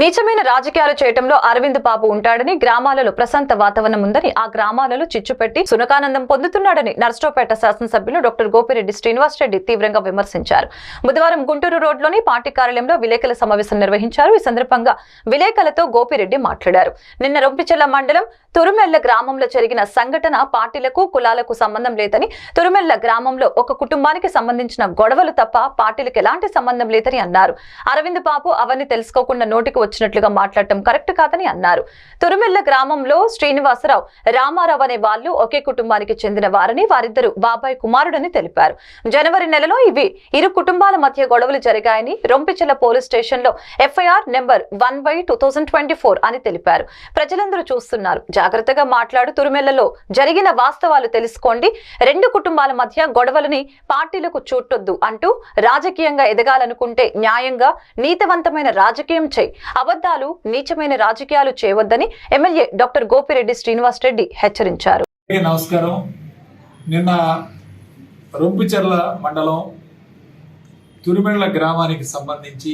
నీచమైన రాజకీయాలు చేయటంలో అరవింద్ బాబు ఉంటాడని గ్రామాలలో ప్రశాంత వాతావరణం ఉందని ఆ గ్రామాలలో చిచ్చుపెట్టి సునకానందం పొందుతున్నాడని నర్సరావుపేట శాసనసభ్యులు డాక్టర్ గోపిరెడ్డి శ్రీనివాస్ రెడ్డి తీవ్రంగా విమర్శించారు. బుధవారం గుంటూరు రోడ్లోని పార్టీ కార్యాలయంలో విలేకరుల సమావేశం నిర్వహించారు. ఈ సందర్భంగా విలేకరులతో గోపిరెడ్డి మాట్లాడారు. నిన్న రొంపిచెల్ల మండలం తురుమెల్ల గ్రామంలో జరిగిన సంఘటన పార్టీలకు కులాలకు సంబంధం లేదని తురుమెల్ల గ్రామంలో ఒక కుటుంబానికి సంబంధించిన గొడవలు తప్ప పార్టీలకు ఎలాంటి సంబంధం లేదని అన్నారు. అరవింద్ బాబు అవన్నీ తెలుసుకోకుండా నోటికి వచ్చినట్లుగా మాట్లాడటం కరెక్ట్ కాదని అన్నారు. తురుమెల్ల గ్రామంలో శ్రీనివాసరావు రామారావు అనే వాళ్ళు ఒకే కుటుంబానికి చెందిన వారని వారిద్దరు బాబాయ్ కుమారుడని తెలిపారు. జనవరి నెలలో ఇవి ఇరు కుటుంబాల మధ్య గొడవలు జరిగాయని రొంపిచెల పోలీస్ స్టేషన్లో FIR number one by two అని తెలిపారు. ప్రజలందరూ చూస్తున్నారు. జాగ్రత్తగా మాట్లాడు తురుమెల్లలో. జరిగిన వాస్తవాలు తెలుసుకోండి. రెండు కుటుంబాల మధ్య గొడవలని పార్టీలకు చూట్టొద్దు అంటూ రాజకీయంగా ఎదగాలనుకుంటే న్యాయంగా నీతివంతమైన రాజకీయం చేయి. అబద్ధాలు నీచమైన రాజకీయాలు చేయవద్దని ఎమ్మెల్యే డాక్టర్ గోపిరెడ్డి శ్రీనివాస్ రెడ్డి హెచ్చరించారు. నమస్కారం. నిన్న రొంపిచెర్ల మండలం తురిమెళ్ళ గ్రామానికి సంబంధించి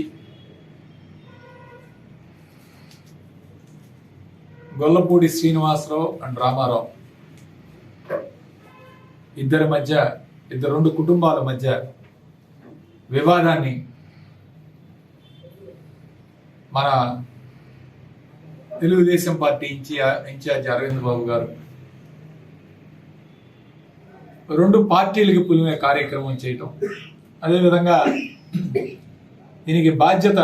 గొల్లపూడి శ్రీనివాసరావు అండ్ రామారావు ఇద్దరి మధ్య ఇద్దరు రెండు కుటుంబాల మధ్య వివాదాన్ని మన Telugu Desam party incharge incharge Aravind Babu garu. రెండు పార్టీలకి పులిమే కార్యక్రమం చేయటం. అదేవిధంగా దీనికి బాధ్యత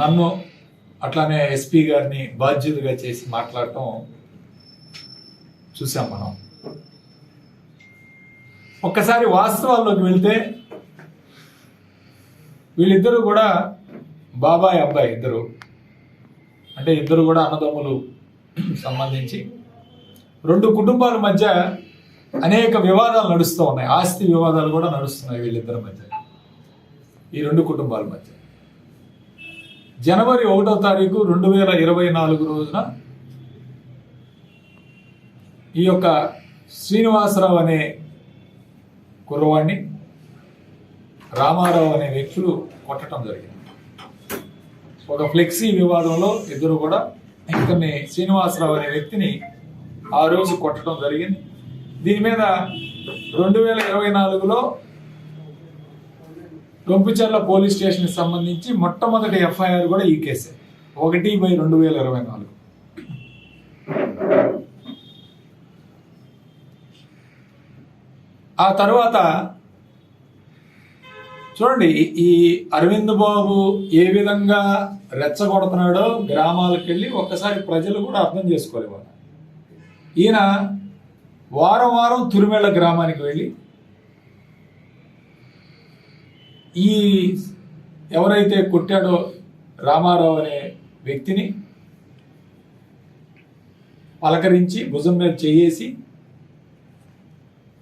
నన్ను అట్లానే ఎస్పీ గారిని బాధ్యతగా చేసి మాట్లాడటం చూసాం మనం. ఒక్కసారి వాస్తవాల్లోకి వెళ్తే వీళ్ళిద్దరూ కూడా బాబాయ్ అబ్బాయి ఇద్దరు. అంటే ఇద్దరు కూడా అన్నదమ్ములు సంబంధించి. రెండు కుటుంబాల మధ్య అనేక వివాదాలు నడుస్తూ ఉన్నాయి. ఆస్తి వివాదాలు కూడా నడుస్తున్నాయి వీళ్ళిద్దరి మధ్య. ఈ రెండు కుటుంబాల మధ్య. జనవరి ఒకటో తారీఖు రెండు వేల ఇరవై నాలుగు రోజున ఈ యొక్క శ్రీనివాసరావు అనే కుర్రవాణ్ణి రామారావు అనే వ్యక్తులు కొట్టడం జరిగింది. ఒక ఫ్లెక్సీ వివాదంలో ఇద్దరు కూడా ఇతన్ని శ్రీనివాసరావు అనే వ్యక్తిని ఆ రోజు కొట్టడం జరిగింది. దీని మీద రెండు వేల ఇరవై నాలుగులో రొంపిచర్ల పోలీస్ స్టేషన్కి సంబంధించి మొట్టమొదటి ఎఫ్ఐఆర్ కూడా ఈ కేసే. ఒకటి బై రెండు వేల ఇరవై నాలుగు. ఆ తర్వాత చూడండి ఈ అరవింద్ బాబు ఏ విధంగా రెచ్చగొడుతున్నాడో గ్రామాలకు వెళ్ళి ఒక్కసారి ప్రజలు కూడా అర్థం చేసుకోలేవారు ఈయన వారం వారం తురిమెళ్ళ గ్రామానికి వెళ్ళి ఈ ఎవరైతే కొట్టాడో రామారావు అనే వ్యక్తిని పలకరించి భుజం మీద చేయేసి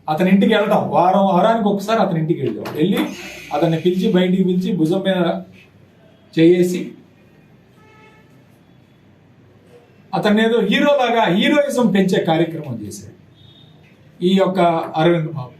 అతని ఇంటికి వెళ్ళడం వారం వారానికి ఒకసారి అతని ఇంటికి వెళ్ళాం వెళ్ళి అతన్ని పిలిచి బయటికి పిలిచి భుజం మీద చేసి అతన్ని ఏదో హీరోలాగా హీరోయిజం పెంచే కార్యక్రమం చేశాడు. ఈ యొక్క అరవింద్ బాబు.